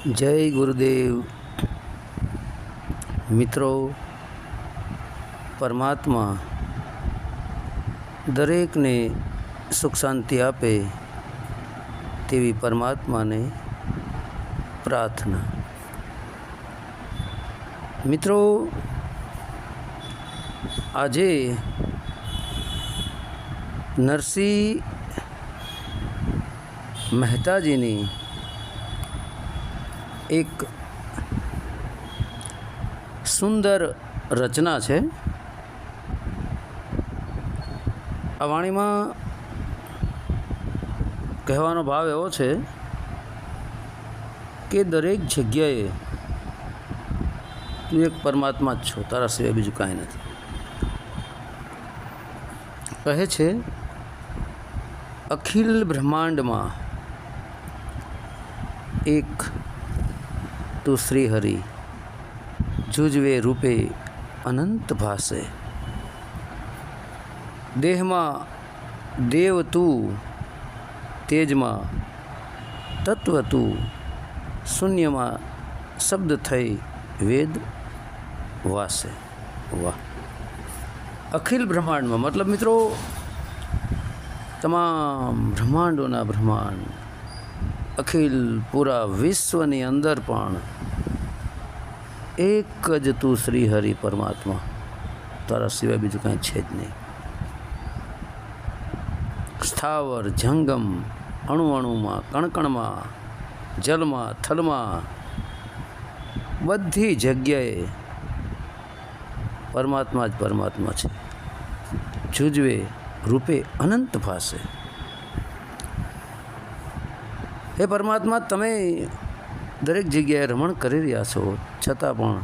જય ગુરુદેવ. મિત્રો, પરમાત્મા દરેકને સુખ શાંતિ આપે તેવી પરમાત્માને પ્રાર્થના. મિત્રો, આજે નરસિંહ મહેતાજીની એક સુંદર રચના છે. આ વાણીમાં કહેવાનો ભાવ એવો છે કે દરેક જગ્યાએ તું એક પરમાત્મા જ છો, તારા સિવાય બીજું કાંઈ નથી. કહે છે, અખિલ બ્રહ્માંડમાં એક તું શ્રીહરિ જુજવે રૂપે અનંત ભાસે દેહમાં દેવ તું, તેજમાં તત્વ તું, શૂન્યમાં શબ્દ થઈ વેદ વાસે. વાહ. અખિલ બ્રહ્માંડમાં, મતલબ મિત્રો, તમામ બ્રહ્માંડોના બ્રહ્માંડ અખિલ પૂરા વિશ્વની અંદર પણ એક જ તું શ્રી હરિ પરમાત્મા. તારા સિવાય બીજું કાંઈ છે જ નહીં. સ્થાવર જંગમ અણુ અણુમાં કણકણમાં, જલમાં, થલમાં, બધી જગ્યાએ પરમાત્મા જ પરમાત્મા છે. જુજવે, રૂપે અનંત ભાષે. હે પરમાત્મા, તમે દરેક જગ્યાએ રમણ કરી રહ્યા છો, છતાં પણ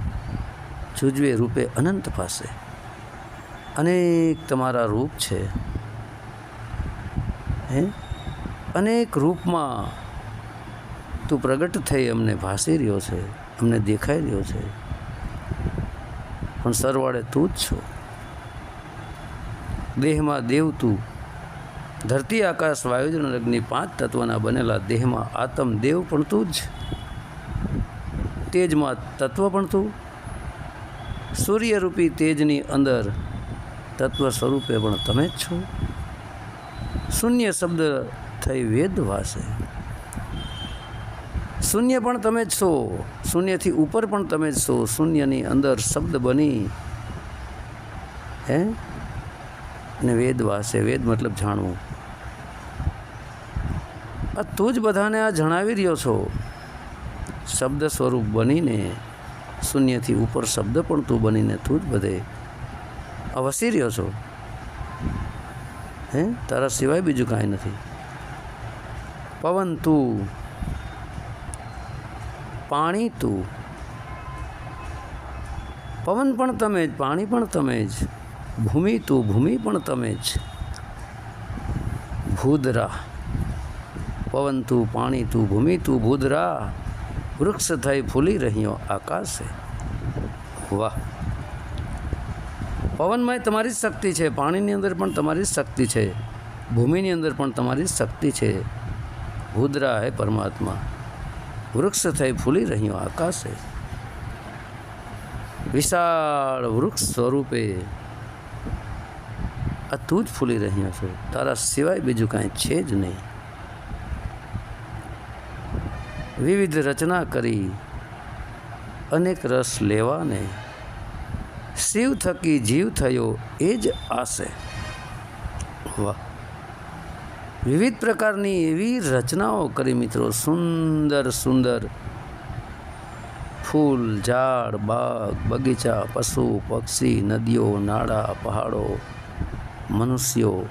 જુજવે રૂપે અનંત પાસે. અનેક તમારા રૂપ છે. હે? અનેક રૂપમાં તું પ્રગટ થઈ અમને ભાસી રહ્યો છે, અમને દેખાઈ રહ્યો છે. પણ સરવાળે તું જ છો. દેહમાં દેવ તું ધરતી, આકાશ વાયુજન અગ્નિ પાંચ તત્વના બનેલા દેહમાં આતમ દેવ પણ તું જ. તેજમાં તત્વ પણ તું. સૂર્યરૂપી તેજની અંદર તત્વ સ્વરૂપે પણ તમે જ છો. શૂન્ય શબ્દ થઈ વેદ વાસે. શૂન્ય પણ તમે જ છો. શૂન્યથી ઉપર પણ તમે જ છો. શૂન્યની અંદર શબ્દ બની. હે? અને વેદ વાસે. વેદ મતલબ જાણવું. આ તું જ બધાને આ જણાવી રહ્યો છો. શબ્દ સ્વરૂપ બનીને, શૂન્યથી ઉપર શબ્દ પણ તું બનીને તું જ બધે આ વસી રહ્યો છો. હે? તારા સિવાય બીજું કાંઈ નથી. પવન તું, પાણી તું. પવન પણ તમે જ, પાણી પણ તમે જ. ભૂમિ તું, ભૂમિ પણ તમે જ. ભૂદરા. પવન તું પાણી તું ભૂમિ તું ભૂદરા, વૃક્ષ થઈ ફૂલી રહ્યો આકાશે. વાહ. પવનમાં તમારી જ શક્તિ છે, પાણીની અંદર પણ તમારી જ શક્તિ છે, ભૂમિની અંદર પણ તમારી શક્તિ છે. ભૂદરા હે પરમાત્મા, વૃક્ષ થઈ ફૂલી રહ્યો આકાશે. વિશાળ વૃક્ષ સ્વરૂપે આ તું જ ફૂલી રહ્યો છે. તારા સિવાય બીજું કાંઈ છે જ નહીં. વિવિધ રચના કરી, અનેક રસ લેવાને શિવ થકી જીવ થયો એ જ આશે વાહ. વિવિધ પ્રકારની એવી રચનાઓ કરી મિત્રો, સુંદર સુંદર. ફૂલ, ઝાડ, બાગ, બગીચા, પશુ, પક્ષી, નદીઓ, નાળા, પહાડો, મનુષ્યો.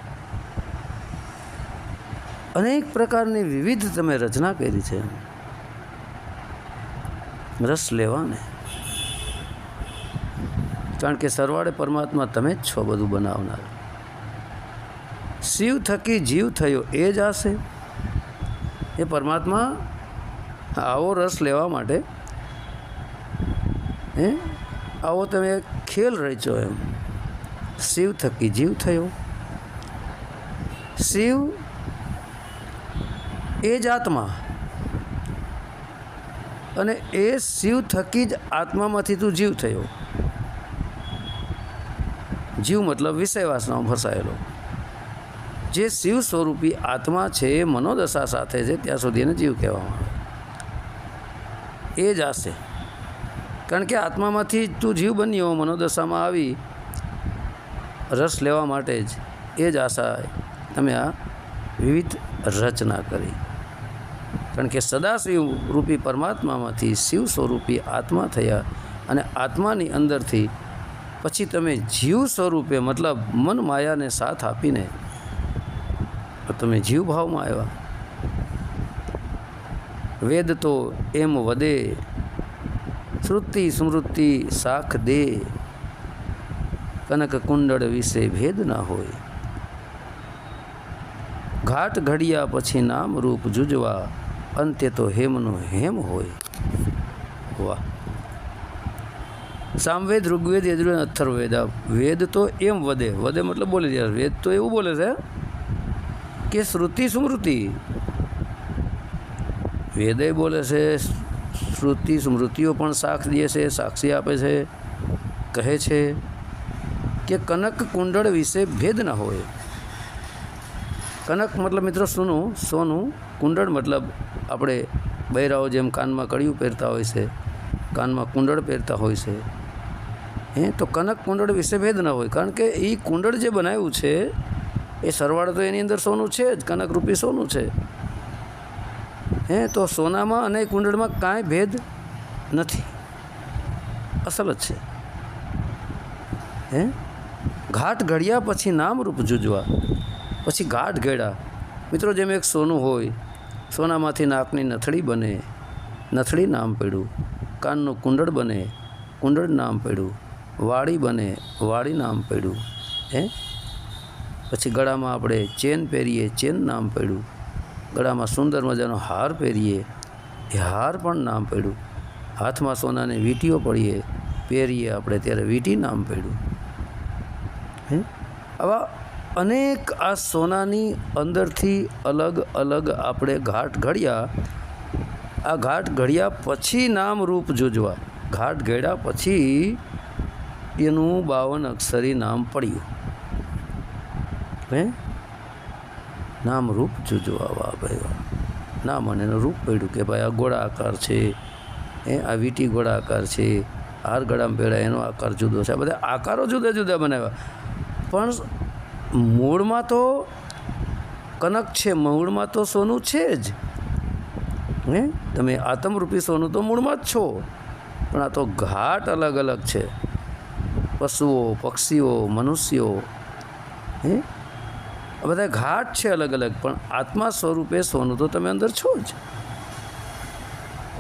અનેક પ્રકારની વિવિધ તમે રચના કરી છે. રસ લેવાને કારણ કે સરવાળે પરમાત્મા તમે જ છો બધું બનાવનાર. શિવ થકી જીવ થયો એ જ આશે એ પરમાત્મા આવો રસ લેવા માટે, હે? આવો તમે ખેલ રચ્યો એમ. શિવ થકી જીવ થયો. શિવ એ જ આત્મા અને એ શિવ થકી જ આત્મામાંથી તું જીવ થયો. જીવ મતલબ વિષયવાસનામાં ફસાયેલો. જે શિવ સ્વરૂપી આત્મા છે એ મનોદશા સાથે છે, ત્યાં સુધી એને જીવ કહેવામાં આવે. એ જ આશે કારણ કે આત્મામાંથી તું જીવ બન્યો મનોદશામાં આવી, રસ લેવા માટે જ એ જ આશા તમે આ વિવિધ રચના કરી. કારણ કે સદાશિવ રૂપી પરમાત્મામાંથી શિવ સ્વરૂપી આત્મા થયા અને આત્માની અંદરથી પછી તમે જીવ સ્વરૂપે મતલબ મન માયાને સાથ આપીને તમે જીવ ભાવમાં આવ્યા. વેદ તો એમ વધે શ્રુતિ સ્મૃતિ શાખ દે, કનક કુંડળ વિશે ભેદ ના હોય. ઘાટ ઘડિયા પછી નામ રૂપ જુજવા અંતે તો હેમનો હેમ હોય. વાહ. સામવેદ, ઋગ્વેદ, યજુર્વેદ, અથર્વવેદ વેદ તો એમ વધે વધે મતલબ બોલે છે. વેદ તો એવું બોલે છે કે શ્રુતિ સ્મૃતિ. વેદય બોલે છે શ્રુતિ સ્મૃતિઓ પણ સાક્ષ દે છે, સાક્ષી આપે છે, કહે છે કે કનક કુંડળ વિશે ભેદ ન હોય. કનક મતલબ મિત્રો સોનું સોનું કુંડળ મતલબ આપણે બૈરાઓ જેમ કાનમાં કડિયું પહેરતા હોય છે, કાનમાં કુંડળ પહેરતા હોય છે. હે, તો કનક કુંડળ વિશે ભેદ ન હોય, કારણ કે એ કુંડળ જે બનાવ્યું છે, એ સરવાળો તો એની અંદર સોનું છે જ, કનક રૂપી સોનું છે. હે, તો સોનામાં અને કુંડળમાં કાંઈ ભેદ નથી. અસલ જ છે. હે, ઘાટ ઘડ્યા પછી નામરૂપ જુજવા. પછી ગાઢ ઘેડા મિત્રો, જેમ એક સોનું હોય, સોનામાંથી નાકની નથડી બને નથડી નામ પડ્યું, કાનનું કુંડળ બને, કુંડળ નામ પડ્યું વાડી બને વાડી નામ પડ્યું, હે? પછી ગળામાં આપણે ચેન પહેરીએ, ચેન નામ પડ્યું. ગળામાં સુંદર મજાનો હાર પહેરીએ, એ હાર પણ નામ પડ્યું. હાથમાં સોનાની વીંટીઓ પડીએ, પહેરીએ આપણે ત્યારે વીંટી નામ પડ્યું. હે? આવા અનેક આ સોનાની અંદરથી અલગ અલગ આપણે ઘાટ ઘડ્યા. આ ઘાટ ઘડ્યા પછી નામ રૂપ જોજવા. ઘાટ ઘડ્યા પછી એનું બાવન અક્ષરી નામ પડ્યું. હે? નામ રૂપ જોજવા વાહ ભાઈ વાહ નામ અને એનું રૂપ પડ્યું કે ભાઈ આ ગોળા આકાર છે. એ આ વીટી ગોળા આકાર છે. હાર ગળામાં ભેળા એનો આકાર જુદો છે. આ બધા આકારો જુદા જુદા બનાવ્યા. પણ મૂળમાં તો કનક છે, મૂળમાં તો સોનું છે જ. હે? તમે આત્મરૂપી સોનું તો મૂળમાં જ છો. પણ આ તો ઘાટ અલગ અલગ છે. પશુઓ, પક્ષીઓ, મનુષ્યો. હે? આ બધા ઘાટ છે અલગ અલગ, પણ આત્મા સ્વરૂપે સોનું તો તમે અંદર છો જ.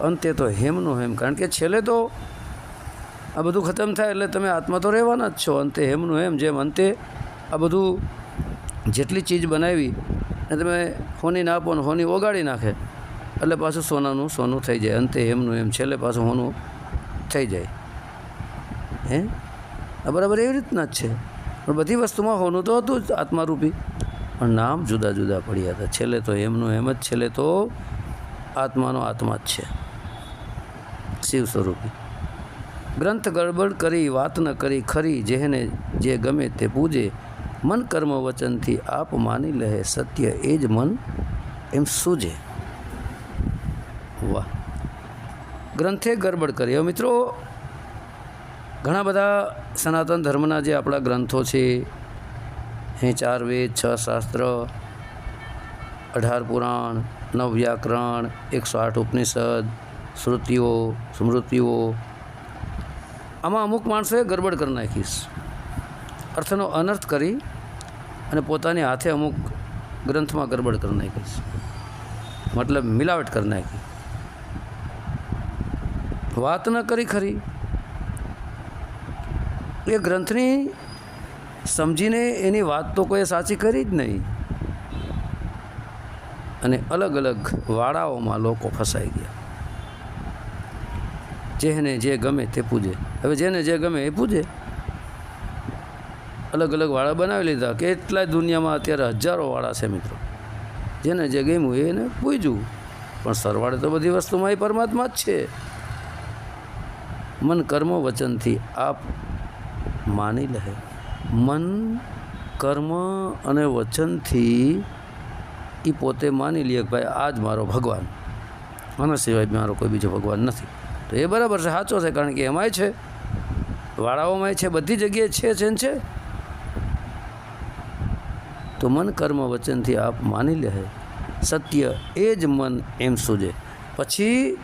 અંતે તો હેમનું હેમ, કારણ કે છેલ્લે તો આ બધું ખતમ થાય એટલે તમે આત્મા તો રહેવાના જ છો. અંતે હેમનું હેમ જેમ અંતે આ બધું જેટલી ચીજ બનાવી ને તમે હોની ના આપો ને હોની ઓગાળી નાખે, એટલે પાછું સોનાનું, સોનું થઈ જાય. અંતે એમનું એમ છેલ્લે પાછું હોનું થઈ જાય. હે? આ બરાબર એવી રીતના જ છે. પણ બધી વસ્તુમાં હોનું તો હતું જ આત્મારૂપી. પણ નામ જુદા જુદા પડ્યા હતા. છેલ્લે તો એમનું એમ જ, છેલ્લે તો આત્માનો આત્મા જ છે. શિવ સ્વરૂપી. ગ્રંથ ગડબડ કરી, વાત ન કરી, ખરી, જેને જે ગમે તે પૂજે મન કર્મ વચનથી આપ માની લે સત્ય, એ જ મન એમ સૂજે. વાહ. ગ્રંથે ગરબડ કરી. હવે મિત્રો, ઘણા બધા સનાતન ધર્મના જે આપણા ગ્રંથો છે, હે ચાર વેદ, છ શાસ્ત્ર, અઢાર પુરાણ, નવ વ્યાકરણ, એકસો આઠ ઉપનિષદ, શ્રુતિઓ, સ્મૃતિઓ, આમાં અમુક માણસોએ ગરબડ કરી નાખીશ અર્થનો અનર્થ કરી અને પોતાની હાથે અમુક ગ્રંથમાં ગરબડ કરી નાખી મતલબ મિલાવટ કરી નાખી. વાત ન કરી ખરી. એ ગ્રંથની સમજીને એની વાત તો કોઈ સાચી કરી જ નહીં. અને અલગ અલગ વાડાઓમાં લોકો ફસાઈ ગયા. જેને જે ગમે તે પૂજે. હવે જેને જે ગમે એ પૂજે. અલગ અલગ વાળા બનાવી લીધા. કેટલાય દુનિયામાં અત્યારે હજારો વાળા છે મિત્રો. જેને જે ગમ્યું એને પૂજવું પણ સરવાળે તો બધી વસ્તુમાં એ પરમાત્મા જ છે. મન કર્મ વચનથી આપ માની લે. મન કર્મ અને વચનથી એ પોતે માની લે કે ભાઈ આ જ મારો ભગવાન. આના સિવાય મારો કોઈ બીજો ભગવાન નથી. તો એ બરાબર છે, સાચો છે, કારણ કે એમાંય છે. વાળાઓમાંય છે, બધી જગ્યાએ છે છે છે. તો મન કર્મ વચનથી આપ માની લે સત્ય એ જ મન એમ સૂજે. પછી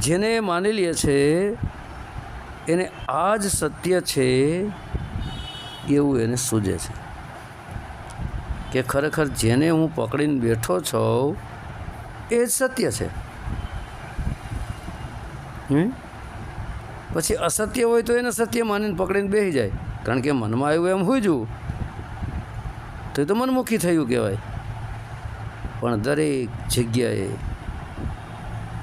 જેને માની લે છે, એને આ જ સત્ય છે એવું એને સૂજે છે. કે ખરેખર જેને હું પકડીને બેઠો છું, એ જ સત્ય છે. પછી અસત્ય હોય તો એને સત્ય માનીને પકડીને બેસી જાય. કારણ કે મનમાં આવ્યું એમ હુજવું તો એ તો મનમુખી થયું કહેવાય. પણ દરેક જગ્યાએ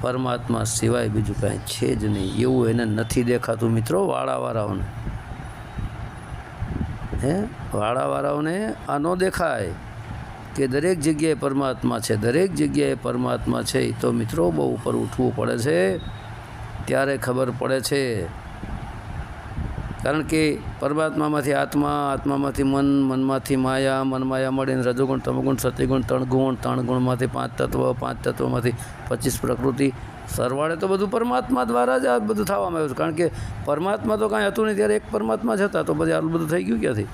પરમાત્મા સિવાય બીજું કાંઈ છે જ નહીં. એવું એને નથી દેખાતું મિત્રો વાળાવાળાઓને. હે? વાળાવાળાઓને આ ન દેખાય કે દરેક જગ્યાએ પરમાત્મા છે. દરેક જગ્યાએ પરમાત્મા છે એ તો મિત્રો બહુ ઉપર ઉઠવું પડે છે. ત્યારે ખબર પડે છે કારણ કે પરમાત્મામાંથી આત્મા, આત્મામાંથી મન, મનમાંથી માયા મન માયા મળીને રજોગુણ, તમગુણ, સતિગુણ ત્રણ ગુણ ત્રણ ગુણમાંથી પાંચ તત્વ, પાંચ તત્વમાંથી પચીસ પ્રકૃતિ. સરવાળે તો બધું પરમાત્મા દ્વારા જ આ બધું થવામાં આવ્યું છે. કારણ કે પરમાત્મા તો કાંઈ હતું નહીં, ત્યારે એક પરમાત્મા જ હતા. તો પછી આટલું બધું થઈ ગયું ક્યાંથી?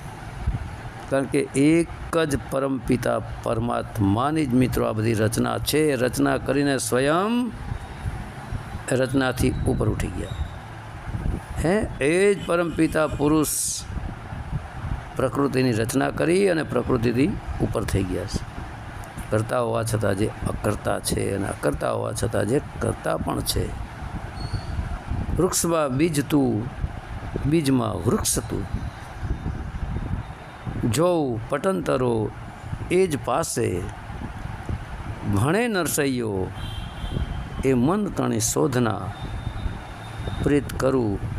કારણ કે એક જ પરમપિતા પરમાત્માની જ મિત્રો આ બધી રચના છે. રચના કરીને સ્વયં રચનાથી ઉપર ઉઠી ગયા. હે, એ જ પરમપિતા પુરુષ પ્રકૃતિની રચના કરી અને પ્રકૃતિથી ઉપર થઈ ગયા છે. કરતા હોવા છતાં જે અકર્તા છે અને અકર્તા હોવા છતાં જે કરતા પણ છે. વૃક્ષમાં બીજ તું, બીજમાં વૃક્ષ તું. જોઉં પટંતરો એ જ પાસે. ભણે નરસૈયો, એ મન તણી શોધના. પ્રીત કરું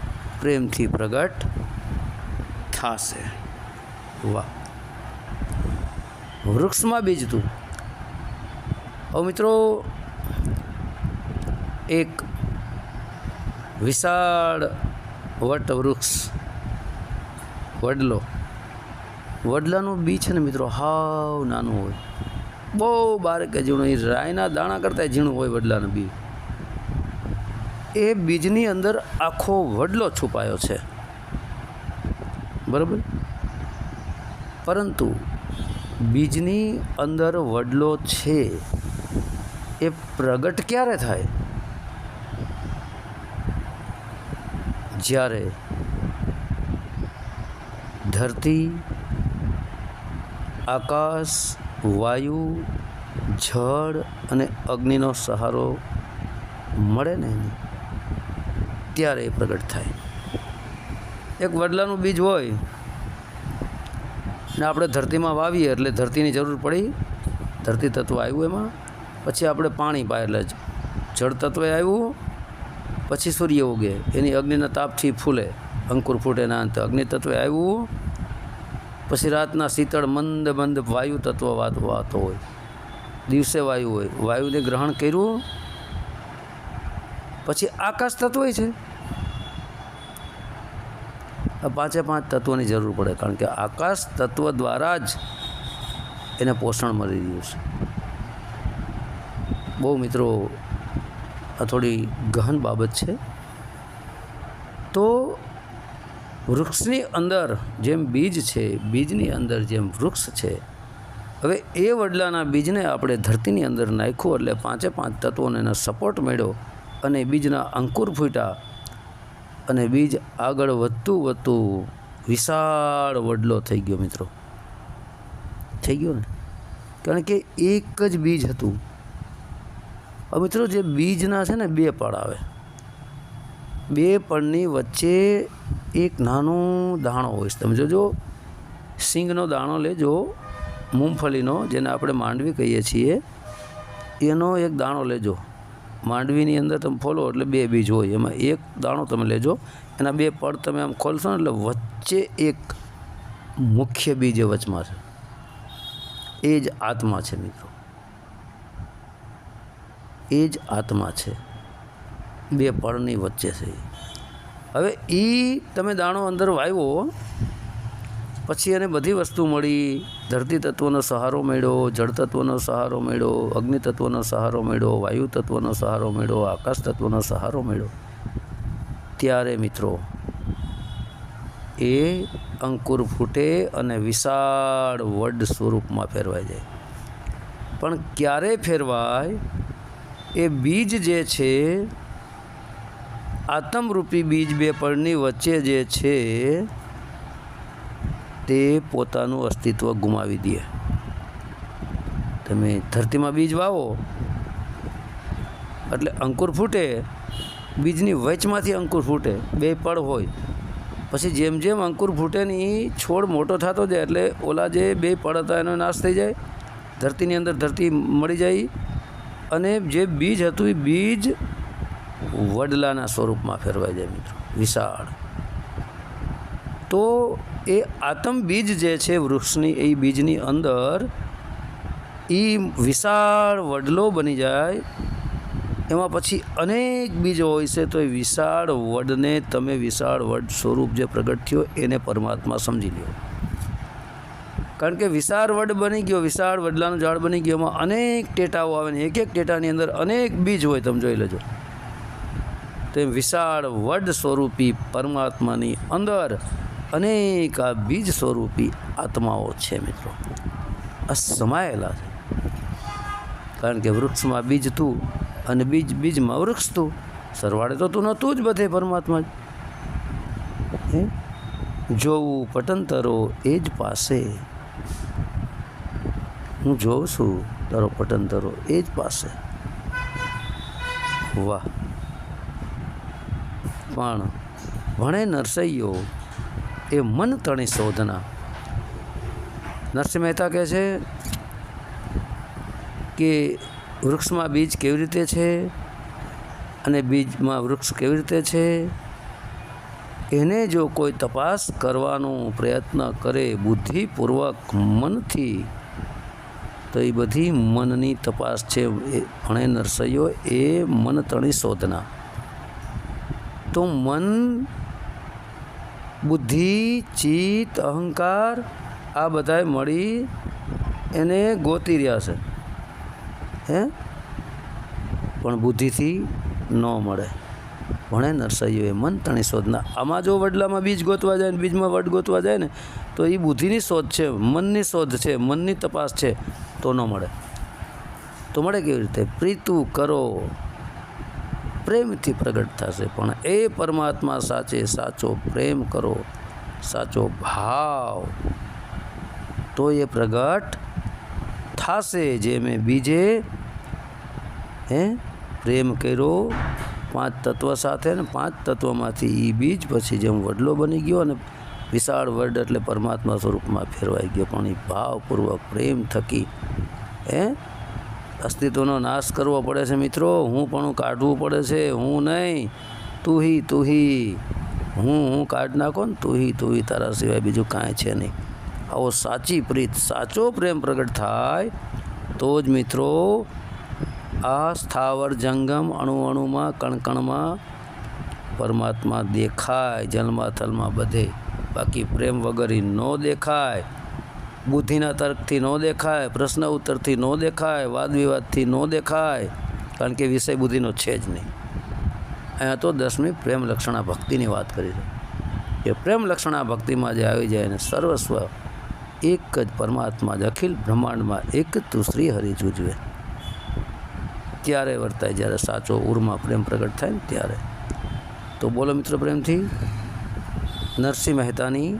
પ્રેમથી પ્રગટ થશે. વાહ. વૃક્ષમાં બીજ તું હવે મિત્રો, એક વિશાળ વટ વૃક્ષ, વડલો. વડલાનું બી છે ને મિત્રો, હાવ નાનું હોય. બહુ બારીક ઝીણું, એ રાયના દાણા કરતાં ઝીણું હોય વડલાનું બી. એ બીજની અંદર આખો વડલો છુપાયો છે. બરાબર? પરંતુ બીજની અંદર વડલો છે, એ પ્રગટ ક્યારે થાય? જ્યારે ધરતી, આકાશ, વાયુ જળ અને અગ્નિનો સહારો મળે ને એને. ત્યારે એ પ્રગટ થાય. એક વડલાનું બીજ હોય ને આપણે ધરતીમાં વાવીએ એટલે ધરતીની જરૂર પડી. ધરતી તત્વ આવ્યું એમાં. પછી આપણે પાણી પાય એટલે જળ તત્વ આવ્યું. પછી સૂર્ય ઉગે. એની અગ્નિના તાપથી ફૂલે. અંકુર ફૂટે ના અંતે અગ્નિ તત્વે આવ્યું. પછી રાતના શીતળ મંદ મંદ વાયુ તત્વ વાત વાતો હોય. દિવસે વાયુ હોય. વાયુને ગ્રહણ કર્યું. પછી આકાશ તત્વ છે. પાંચે પાંચ તત્વોની જરૂર પડે, કારણ કે આકાશ તત્વ દ્વારા જ એને પોષણ મળી રહ્યું છે. બહુ મિત્રો, આ થોડી ગહન બાબત છે. તો વૃક્ષની અંદર જેમ બીજ છે, બીજની અંદર જેમ વૃક્ષ છે, હવે એ વડલાના બીજને આપણે ધરતીની અંદર નાખ્યું એટલે પાંચે પાંચ તત્વોને એનો સપોર્ટ મળ્યો અને બીજના અંકુર ફૂટ્યા. અને બીજ આગળ વધતું વધતું વિશાળ વડલો થઈ ગયો મિત્રો. થઈ ગયો ને? કારણ કે એક જ બીજ હતું. હવે મિત્રો જે બીજના છે ને બે પડ આવે. બે પડની વચ્ચે એક નાનો દાણો હોય છે. તમે જોજો, સિંગનો દાણો લેજો મૂંગફળીનો, જેને આપણે માંડવી કહીએ છીએ, એનો એક દાણો લેજો. માંડવીની અંદર તમે ફોલો એટલે બે બીજ હોય. એમાં એક દાણો તમે લેજો. એના બે પડ તમે આમ ખોલશો ને એટલે વચ્ચે એક મુખ્ય બીજ એ વચમાં છે. એ જ આત્મા છે મિત્રો. એ જ આત્મા છે. બે પળની વચ્ચે છે હવે એ તમે દાણો અંદર વાવ્યો પછી એને બધી વસ્તુ મળી. ધરતી તત્વનો સહારો મળ્યો, જળ તત્વનો સહારો મળ્યો, અગ્નિ તત્વનો સહારો મળ્યો, વાયુ તત્વનો સહારો મળ્યો, આકાશ તત્વનો સહારો મળ્યો. ત્યારે મિત્રો, એ અંકુર ફૂટે અને વિશાળ વડ સ્વરૂપમાં ફેરવાઈ જાય. પણ ક્યારે ફેરવાય? એ બીજ જે છે, આતમરૂપી બીજ બે પળની વચ્ચે જે છે તે પોતાનું અસ્તિત્વ ગુમાવી દે. તમે ધરતીમાં બીજ વાવો, એટલે અંકુર ફૂટે, બીજની વચમાંથી અંકુર ફૂટે, બે પળ હોય. પછી જેમ જેમ અંકુર ફૂટે ને એ છોડ મોટો થતો જાય, એટલે ઓલા જે બે પળ હતા એનો નાશ થઈ જાય, ધરતીની અંદર ધરતી મળી જાય, અને જે બીજ હતું એ બીજ વડલાના સ્વરૂપમાં ફેરવાઈ જાય મિત્રો, વિશાળ. તો એ આતમ બીજ જે છે વૃક્ષની, એ બીજની અંદર એ વિશાળ વડલો બની જાય. એમાં પછી અનેક બીજો હોય છે, તો એ વિશાળ વડને તમે વિશાળ વડ સ્વરૂપ જે પ્રગટ થયો, એને પરમાત્મા સમજી લ્યો. કારણ કે વિશાળ વડ બની ગયો, વિશાળ વડલાનું ઝાડ બની ગયો, એમાં અનેક ટેટાઓ આવે ને, એક એક ટેટાની અંદર અનેક બીજ હોય, તમે જોઈ લેજો. તે વિશાળ વડ સ્વરૂપી પરમાત્માની અંદર અનેક આ બીજ સ્વરૂપી આત્માઓ છે મિત્રો. આ સમાયેલા છે. કારણ કે વૃક્ષમાં બીજ તું અને બીજ બીજમાં વૃક્ષ તું, સરવાળે તો તું નહોતું જ બધે પરમાત્મા જ જોવું પટંતરો એ જ પાસે. હું જોઉં છું તારો પટંતરો એ જ પાસે. વાહ. પણ ભણે નરસૈયો એ મન તણી શોધના. નરસિંહ મહેતા કહે છે કે વૃક્ષમાં બીજ કેવી રીતે છે અને બીજમાં વૃક્ષ કેવી રીતે છે? એને જો કોઈ તપાસ કરવાનો પ્રયત્ન કરે બુદ્ધિપૂર્વક મનથી, તો એ બધી મનની તપાસ છે. એ ભણે નરસૈયો, એ મન તણી શોધના. તો મન બુદ્ધિ, ચિત્ત, અહંકાર, આ બધાએ મળી એને ગોતી રહ્યા છે. હે? પણ બુદ્ધિથી ન મળે. ભણે નરસૈયો એ મન તણી શોધના. આમાં જો વડલામાં બીજ ગોતવા જાય ને બીજમાં વડ ગોતવા જાય ને, તો એ બુદ્ધિની શોધ છે, મનની શોધ છે, મનની તપાસ છે, તો ન મળે. તો મળે કેવી રીતે? પ્રીતુ કરો. પ્રેમથી પ્રગટ થશે, પણ એ પરમાત્મા સાચે સાચો પ્રેમ કરો, સાચો ભાવ, તો એ પ્રગટ થશે. જે મેં બીજે, હે, પ્રેમ કર્યો, પાંચ તત્વ સાથે ને પાંચ તત્વમાંથી એ બીજ પછી જેમ વડલો બની ગયો અને વિશાળ વર્ડ એટલે પરમાત્મા સ્વરૂપમાં ફેરવાઈ ગયો, પણ એ ભાવપૂર્વક પ્રેમ થકી, હે અસ્તિત્વનો નાશ કરવો પડે છે મિત્રો. હું પણ કાઢવું પડે છે. હું નહીં. તુહી તુહી હું. હું કાઢ નાખો ને તુહી તુહી તારા સિવાય બીજું કાંઈ છે નહીં. આવો સાચી પ્રીત, સાચો પ્રેમ પ્રગટ થાય તો જ મિત્રો આ સ્થાવર જંગમ અણુ અણુમાં, કણકણમાં પરમાત્મા દેખાય જલમાં બધે. બાકી પ્રેમ વગર ન દેખાય. બુદ્ધિના તર્કથી ન દેખાય, પ્રશ્ન ઉત્તરથી ન દેખાય વાદ વિવાદથી ન દેખાય, કારણ કે વિષય બુદ્ધિનો છે જ નહીં. અહીંયા તો દસમી પ્રેમ લક્ષણા ભક્તિની વાત કરી છે. એ પ્રેમ લક્ષણા ભક્તિમાં જે આવી જાય ને સર્વસ્વ, એક જ પરમાત્મા જ, અખિલ બ્રહ્માંડમાં એક તું શ્રી હરિ જુજવે. ત્યારે વર્તાય, જ્યારે સાચો ઉરમાં પ્રેમ પ્રગટ થાય ને ત્યારે. તો બોલો મિત્રો પ્રેમથી, નરસિંહ મહેતાની